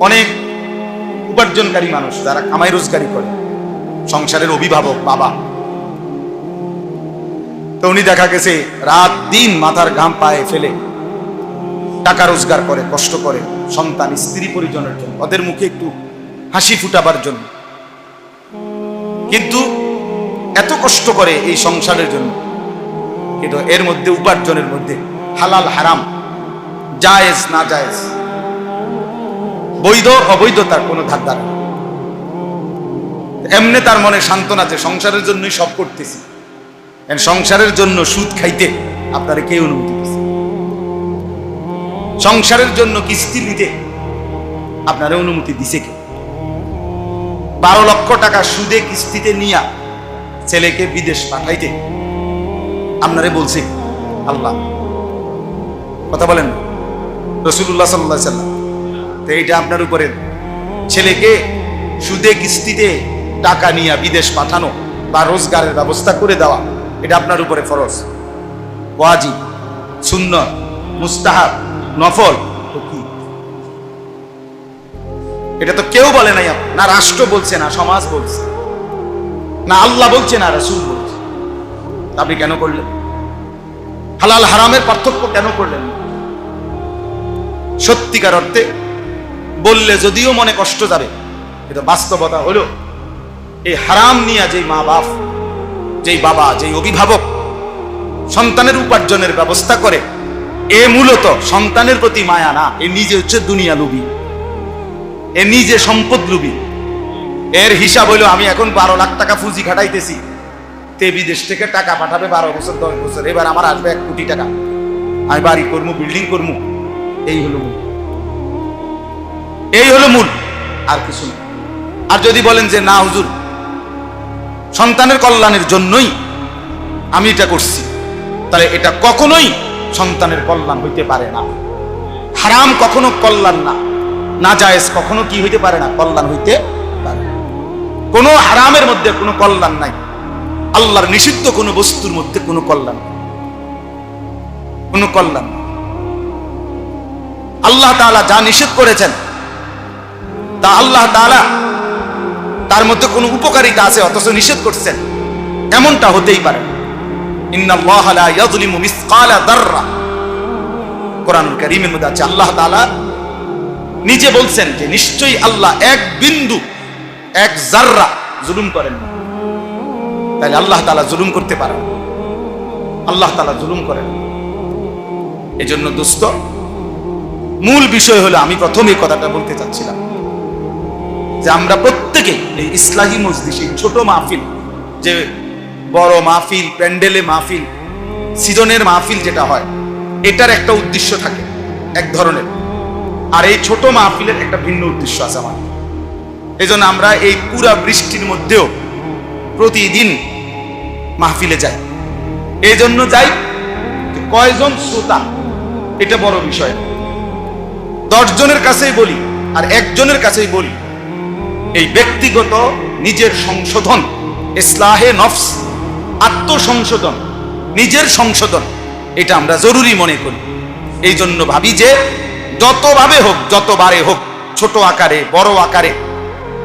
অনেক উপার্জনকারী মানুষ যারা কামাই রোজগারি করে। সংসারের অভিভাবক, বাবা। তো উনি দেখা গেছে, রাত দিন মাথার ঘাম পায়ে ফেলে টাকা রোজগার করে, কষ্ট করে, সন্তান, স্ত্রী পরিজনের জন্য, ওদের মুখে একটু হাসি ফুটাবার জন্য। কিন্তু এত কষ্ট করে এই সংসারের জন্য কিন্তু এর মধ্যে, উপার্জনের মধ্যে হালাল হারাম, জায়েজ না জায়েজ বৈধ অবৈধতার কোনো ধার এমনি তার মনে সান্ত্বনা যে সংসারের জন্যই সব করতেছি। সংসারের জন্য সুদ খাইতে আপনারা কে অনুমতি দিচ্ছে সংসারের জন্য কিস্তি নিতে আপনারা অনুমতি দিছে কে? বারো লক্ষ টাকা সুদে কিস্তিতে নিয়া ছেলেকে বিদেশ পাঠাইতে আপনারে বলছে আল্লাহ। কথা বলেন রসুল্লাহ সাল্লাহ এইটা আপনার উপরে। ছেলেকে সুদে কিস্তিতে টাকা নিয়ে বিদেশ পাঠানো বা রোজগারের ব্যবস্থা করে দেওয়া, এটা আপনার উপরে ফরজ। ওয়াজি শূন্য মুস্তাহাব, নফল এটা তো কেউ বলে নাই না রাষ্ট্র বলছে, না সমাজ বলছে, না আল্লাহ বলছে, না রসুল বলছে। আপনি কেন করলেন? হালাল হারামের পার্থক্য কেন করলেন? সত্যিকার অর্থে বললে যদিও মনে কষ্ট যাবে, কিন্তু বাস্তবতা হলো, এই হারাম নিয়ে যেই মা বাপ, যেই বাবা, যেই অভিভাবক সন্তানের উপার্জনের ব্যবস্থা করে, এ মূলত সন্তানের প্রতি মায়া না, এ নিজে হচ্ছে দুনিয়া লুবি, এ নিজে সম্পদ লুবি। এর হিসাব হলো, আমি এখন বারো লাখ টাকা পুঁজি খাটাইতেছি, তে বিদেশ থেকে টাকা পাঠাবে বারো বছর, দশ বছর, এবার আমার আসবে এক কোটি টাকা। আমি বাড়ি করব বিল্ডিং করব এই হলো এই হলো মূল। আর কিছু না। আর যদি বলেন যে, না, হুজুর, সন্তানের কল্যাণের জন্যই আমি এটা করছি, তাহলে এটা কখনোই সন্তানের কল্যাণ হইতে পারে না। হারাম কখনো কল্যাণ না না জায়েজ কখনো কি হইতে পারে না, কল্যাণ হইতে পারে। কোনো হারামের মধ্যে কোনো কল্যাণ নাই। আল্লাহর নিষিদ্ধ কোনো বস্তুর মধ্যে কোনো কল্যাণ। কোনো কল্যাণ আল্লাহ তাআলা যা নিষেধ করেছেন তা আল্লাহ তাআলা তার মধ্যে কোনো উপকারিতা আছে, অথচ নিষেধ করছেন। এমনটা হতেই পারে। আল্লাহ তাআলা নিজে বলছেন যে, নিশ্চয়ই আল্লাহ এক বিন্দু, এক জাররা জুলুম করেন তাহলে আল্লাহ তাআলা জুলুম করতে পারেন। আল্লাহ তাআলা জুলুম করেন। এজন্য দোস্ত, মূল বিষয় হলো আমি প্রথম কথাটা বলতে চাচ্ছিলাম। যে আমরা প্রত্যেকে এই ইসলাহী মসজিদ এই ছোট মাহফিল, যে বড় মাহফিল, প্যান্ডেলে মাহফিল, সিজনের মাহফিল যেটা হয়, এটার একটা উদ্দেশ্য থাকে এক ধরনের। আর এই ছোট মাহফিলের একটা ভিন্ন উদ্দেশ্য আছে আমার। এই আমরা এই পুরা বৃষ্টির মধ্যেও প্রতিদিন মাহফিলে যাই। এই জন্য যাই কয়জন শ্রোতা, এটা বড় বিষয়। না। দশ জনের কাছেই বলি আর একজনের কাছেই বলি। এই ব্যক্তিগত নিজের সংশোধন, ইসলাহে নফস, আত্মসংশোধন, নিজের সংশোধন, এটা আমরা জরুরি মনে করি। এই জন্য ভাবি যে যতভাবে হোক, যতবারে হোক, ছোট আকারে, বড় আকারে,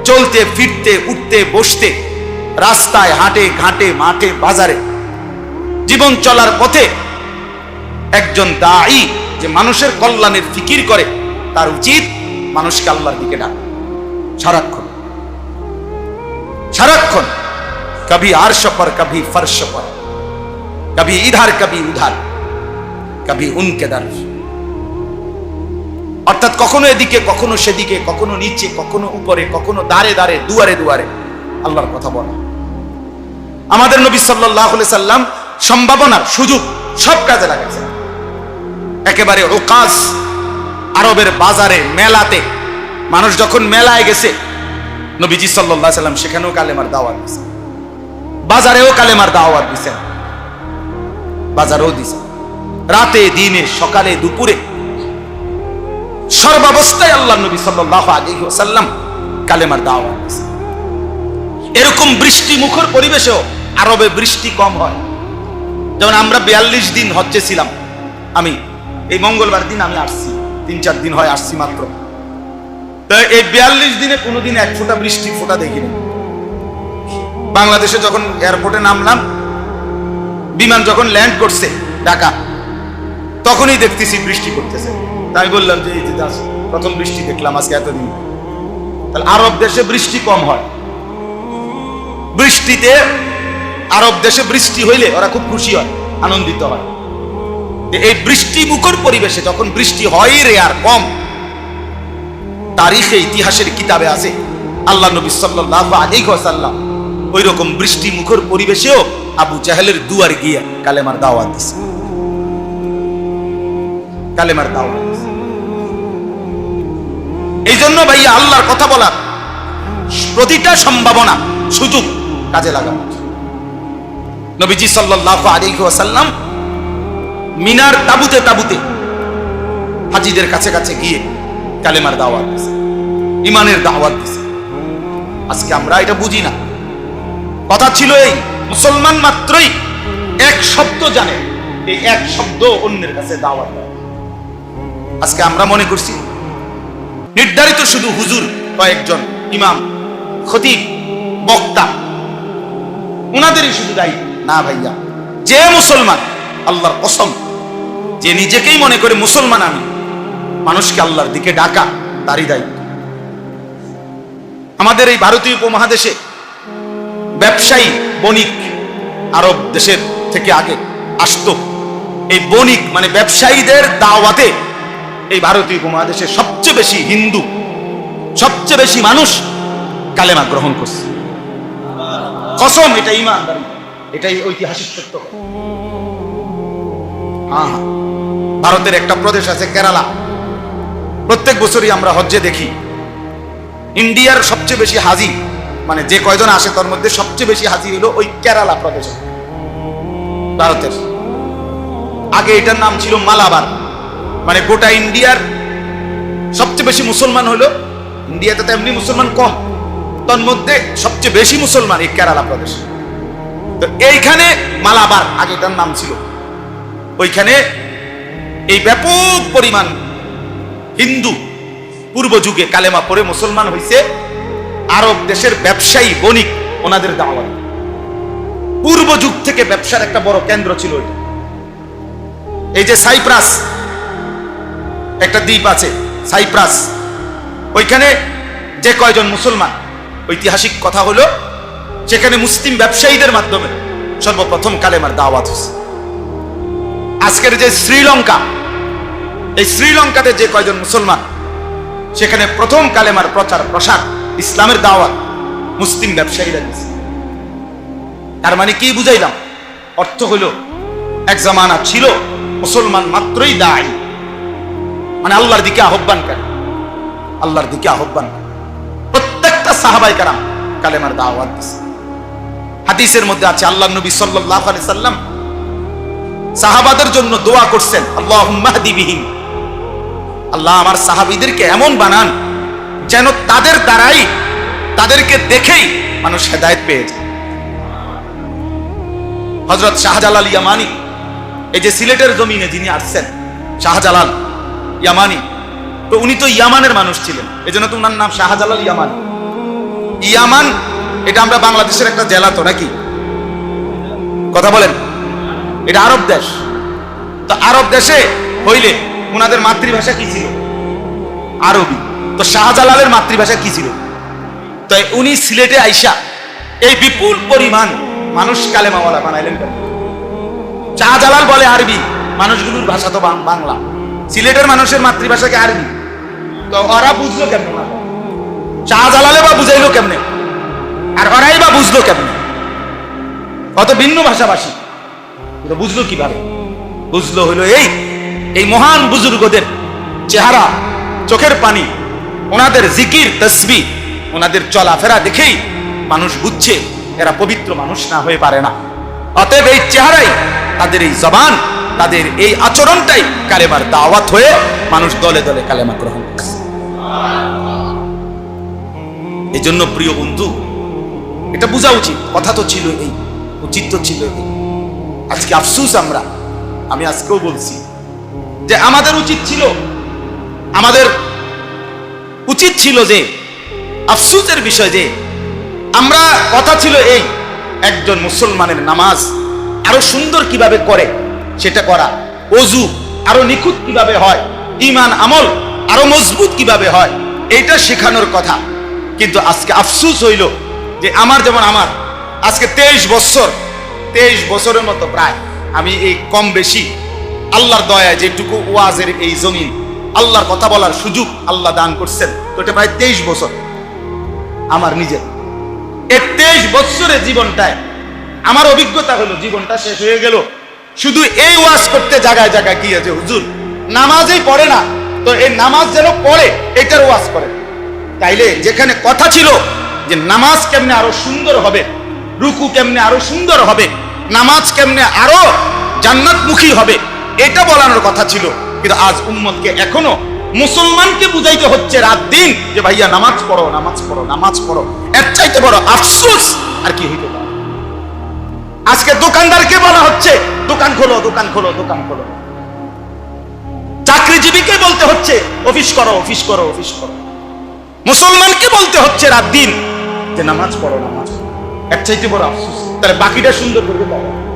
চলতে, ফিরতে, উঠতে, বসতে, রাস্তায়, হাটে, ঘাটে, মাঠে, বাজারে, জীবন চলার পথে একজন দায়ী যে মানুষের কল্যাণের ফিকির করে, তার উচিত মানুষকে আল্লাহর দিকে ডাক। সারাক্ষণ। সারাক্ষণ, কবি আরশ পর, কবি ফর্শ পর, কবি ইধার, কবি উধার, কবি উনকে অর্থাৎ কখনো এদিকে, কখনো সেদিকে, কখনো নিচে, কখনো উপরে, কখনো দাঁড়ে দাঁড়ে দুয়ারে দুয়ারে, আল্লাহর কথা বলা। আমাদের নবী সাল্লাহ সাল্লাম সম্ভাবনার সুযোগ সব কাজে লাগাইছেন। একেবারে ওকাজ আরবের বাজারে, মেলাতে। মানুষ যখন মেলায় গেছে নবীজি সাল্লাহ সাল্লাম সেখানেও কালেমার দাওয়াত দিছে বাজারেও কালেমার দাওয়াত দিছেন। বাজারেও দিছে রাতে, দিনে, সকালে, দুপুরে সর্বাবস্থায় আল্লাহ নবী সাল্লাহ আলী সাল্লাম কালেমার দাওয়াত দিছে এরকম বৃষ্টি মুখর পরিবেশেও আরবে বৃষ্টি কম হয়। যেমন আমরা বিয়াল্লিশ দিন হচ্ছে ছিলাম। আমি এই মঙ্গলবার দিন আমি আসছি। তিন চার দিন হয়, আসছি মাত্র। এই বিয়াল্লিশ দিনে কোনোদিন এক ফোঁটা বৃষ্টি ফোঁটা দেখিনি। বাংলাদেশে যখন এয়ারপোর্টে নামলাম, বিমান যখন ল্যান্ড করছে ঢাকা, তখনই দেখতেছি বৃষ্টি করতেছে তাই বললাম যে, এই প্রথম বৃষ্টি দেখলাম আজকে এতদিন। তাহলে আরব দেশে বৃষ্টি কম হয়। বৃষ্টিতে আরব দেশে বৃষ্টি হইলে ওরা খুব খুশি হয়, আনন্দিত হয়। এই বৃষ্টি মুখর পরিবেশে যখন বৃষ্টি হয় রেয়ার কম তারিখে ইতিহাসের কিতাবে আছে, আল্লাহ নবী সাল্লাল্লাহু আলাইহি ওয়াসাল্লাম ওই রকম বৃষ্টি মুখর পরিবেশেও আবু জাহেলের দুয়ার গিয়ে কালেমার দাওয়াত দিছে কালেমার দাওয়াত এই জন্য ভাইয়া আল্লাহর কথা বলার প্রতিটা সম্ভাবনা, সুযোগ কাজে লাগানো। নবীজি সাল্লাল্লাহু আলাইহি ওয়াসাল্লাম মিনার তাবুতে তাবুতে হাজিদের কাছে কাছে গিয়ে কালেমার দাওয়াত দিছে ইমানের দাওয়াত দিছে। আজকে আমরা এটা বুঝি না। কথা ছিল এই, মুসলমান মাত্রই এক শব্দ জানে, এই এক শব্দ অন্যের কাছে দাওয়াত আজকে আমরা মনে করছি, নির্ধারিত শুধু হুজুর কয়েকজন ইমাম, খতিব, বক্তা, উনাদেরই শুধু দায়ী। না ভাইয়া, যে মুসলমান, আল্লাহর কসম, যে নিজেকেই মনে করে মুসলমান আমি মানুষকে আল্লাহর দিকে ডাকা, তারই দায়িত্ব। আমাদের এই ভারতীয় উপমহাদেশে ব্যবসায়ী বণিক আরব দেশের থেকে আগে আসতো। এই বণিক মানে ব্যবসায়ীদের দাওয়াতে এই ভারতীয় উপমহাদেশে সবচেয়ে বেশি হিন্দু, সবচেয়ে বেশি মানুষ কালেমা গ্রহণ করছে। কসম, এটা ইমান এটাই ঐতিহাসিক সত্য। হ্যাঁ। ভারতের একটা প্রদেশ আছে কেরালা। প্রত্যেক বছরই আমরা হজ্জে দেখি। ইন্ডিয়ার সবচেয়ে বেশি হাজি মানে যে কয়জন আসে তার মধ্যে সবচেয়ে বেশি হাজি হলো ওই কেরালা প্রদেশে, ভারতের। আগে এটার নাম ছিল মালাবার মানে গোটা ইন্ডিয়ার সবচেয়ে বেশি মুসলমান হলো, ইন্ডিয়াতে তো এমনি মুসলমান কম, তার মধ্যে সবচেয়ে বেশি মুসলমান এই কেরালা প্রদেশ। তো এইখানে মালাবার, আগে এটার নাম ছিল। ওইখানে এই ব্যাপক পরিমাণ হিন্দু। পূর্ব যুগে কালেমা পরে মুসলমান হয়েছে আরব দেশের ব্যবসায়ী, বণিক, ওনাদের দাওয়াত। পূর্ব যুগ থেকে ব্যবসার একটা বড় কেন্দ্র ছিল এই যে সাইপ্রাস, একটা দ্বীপ আছে, সাইপ্রাস। ওইখানে যে কয়জন মুসলমান, ঐতিহাসিক কথা হলো, সেখানে মুসলিম ব্যবসায়ীদের মাধ্যমে সর্বপ্রথম কালেমার দাওয়াত হয়েছে। আজকের যে শ্রীলঙ্কা এই শ্রীলঙ্কাতে যে কয়জন মুসলমান, সেখানে প্রথম কালেমার প্রচার, প্রসার, ইসলামের দাওয়াত মুসলিম ব্যবসায়ীরা দিয়েছে তার মানে কি বুঝাইলাম? অর্থ হইল এক জামানা ছিল, মুসলমান মাত্রই দায়ী। মানে আল্লাহর দিকে আহ্বান করে। আল্লাহর দিকে আহ্বান। প্রত্যেকটা সাহাবাই কারাম কালেমার দাওয়াত দিছে। হাদিসের মধ্যে আছে আল্লাহ নবী সাল্লাল্লাহু আলাইহি সাল্লাম সাহাবাদের জন্য দোয়া করছেন আল্লাহ বিহিম। আল্লাহ আমার সাহাবীদেরকে এমন বানান যেন তাদের দ্বারাই তাদেরকে দেখেই মানুষ হেদায়েত পেয়ে যায়। হযরত শাহজালাল ইয়ামানি, এই যে সিলেটের জমিনে যিনি আসছেন, শাহজালাল ইয়ামানি, তো উনি তো ইয়ামানের মানুষ ছিলেন এই জন্য তো নাম শাহজালাল ইয়ামান। ইয়ামান, এটা আমরা বাংলাদেশের একটা জেলা তো নাকি? কথা বলেন, এটা আরব দেশ। তো আরব দেশে হইলে ওনাদের মাতৃভাষা কি ছিল? আরবি। তো শাহজালালের মাতৃভাষা কি ছিল? তো উনি সিলেটে আইসা এই বিপুল পরিমাণ মানুষ কালে কালেমাওয়ালা বানাইলেন? শাহজালাল বলে আরবি, মানুষগুলোর ভাষা তো বাংলা। সিলেটের মানুষের মাতৃভাষাকে আরবি? তো ওরা বুঝলো কেমন? শাহজালালে বা বুঝাইলো কেমনে? আর ওরাই বা বুঝলো কেমনে? কত ভিন্ন ভাষাভাষী। বুঝলো কীভাবে? বুঝলো হলো এই এই মহান বুজুর্গদের চেহারা, চোখের পানি, ওনাদের জিকির, তসবি, ওনাদের চলাফেরা দেখেই মানুষ বুঝছে এরা পবিত্র মানুষ না হয়ে পারে না। অতএব এই চেহারাই তাদের এই জবান, তাদের এই আচরণটাই কালেমার দাওয়াত হয়ে মানুষ দলে দলে কালেমা গ্রহণ করছে। এই জন্য প্রিয় বন্ধু, এটা বোঝা উচিত, কথা তো ছিল এই, উচিত তো ছিল এই। আজকে আফসুস আমরা, আমি আজকেও বলছি যে আমাদের উচিত ছিল, আমাদের উচিত ছিল যে, আফসুসের বিষয় যে, আমরা কথা ছিল এই, একজন মুসলমানের নামাজ আরও সুন্দর কীভাবে করে সেটা করা, অজু আরও নিখুঁত কীভাবে হয় ইমান আমল আরও মজবুত কীভাবে হয়, এইটা শেখানোর কথা। কিন্তু আজকে আফসুস হইল যে আমার যেমন আমার, আজকে তেইশ বছর, তেইশ বছরের মতো প্রায় আমি এই কম বেশি আল্লাহর দয়া যেটুকু ওয়াজের এই জমিন, আল্লাহর কথা বলার সুযোগ আল্লাহ দান করছেন। তো এটা প্রায় তেইশ বছর। আমার নিজের। এই তেইশ বছরের জীবনটায় আমার অভিজ্ঞতা হলো, জীবনটা শেষ হয়ে গেল। শুধু এই ওয়াজ করতে জায়গায় জায়গায় গিয়েছে হুজুর? নামাজই পড়ে না। তো এই নামাজ যেন পড়ে, এটার ওয়াজ করে। তাইলে যেখানে কথা ছিল যে নামাজ কেমনে আরও সুন্দর হবে, রুকু কেমনে আরও সুন্দর হবে, নামাজ কেমনে আরও জান্নাতমুখী হবে এটা বলানোর কথা ছিল। কিন্তু আজ উম্মতকে এখনও মুসলমানকে বুঝাইতে হচ্ছে রাত দিন যে, ভাইয়া, নামাজ পড়ো নামাজ পড়ো নামাজ পড়ো। এর চাইতে বড় আফসোস আর কি হইতে পারে? আজকে দোকানদারকে বলা হচ্ছে, দোকান খোলো দোকান খোলো দোকান খোলো। চাকরিজীবীকে বলতে হচ্ছে, অফিস করো অফিস করো অফিস করো। মুসলমানকে বলতে হচ্ছে রাত দিন যে, নামাজ পড়ো নামাজ পড়ো। এর চাইতে বড় আফসোস। তাহলে বাকিটা সুন্দর করবে বাবা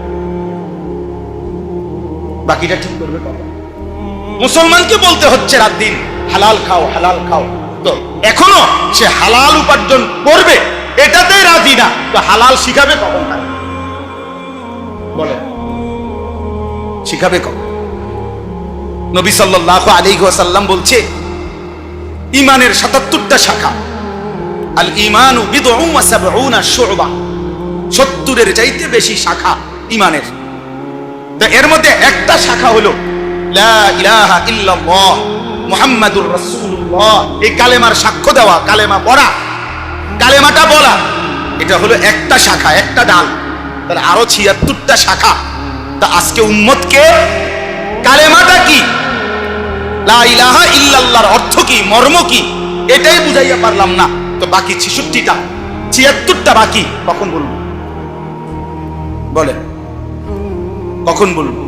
বাকিটা ঠিক করবে মুসলমানকে বলতে হচ্ছে রাত দিন, হালাল খাও হালাল খাও। তো এখনও সে হালাল উপার্জন করবে এটাতেই রাজি না। তো হালাল শিখাবে কখন তাকে? বলে শিখাবে কখন? নবী সাল্লাল্লাহু আলাইহি ওয়াসাল্লাম বলছে ইমানের সাতাত্তরটা শাখা। আল ইমানু সত্তরের চাইতে বেশি শাখা ইমানের তো এর মধ্যে একটা শাখা হলো মুহাম্মাদুর রাসূলুল্লাহ। এই কালেমার সাক্ষ্য দেওয়া, কালেমা পড়া, কালেমাটা বলা, এটা হলো একটা শাখা, একটা ডাল। তাহলে আরও ছিয়াত্তরটা শাখা। তা আজকে উম্মতকে কালেমাটা কি? লা ইলাহা ইল্লাল্লাহর অর্থ কি, মর্ম কি? এটাই বুঝাইয়া পারলাম না। তো বাকি ছেষট্টিটা, ছিয়াত্তরটা বাকি, কখন বলব? বলে কখন বলব?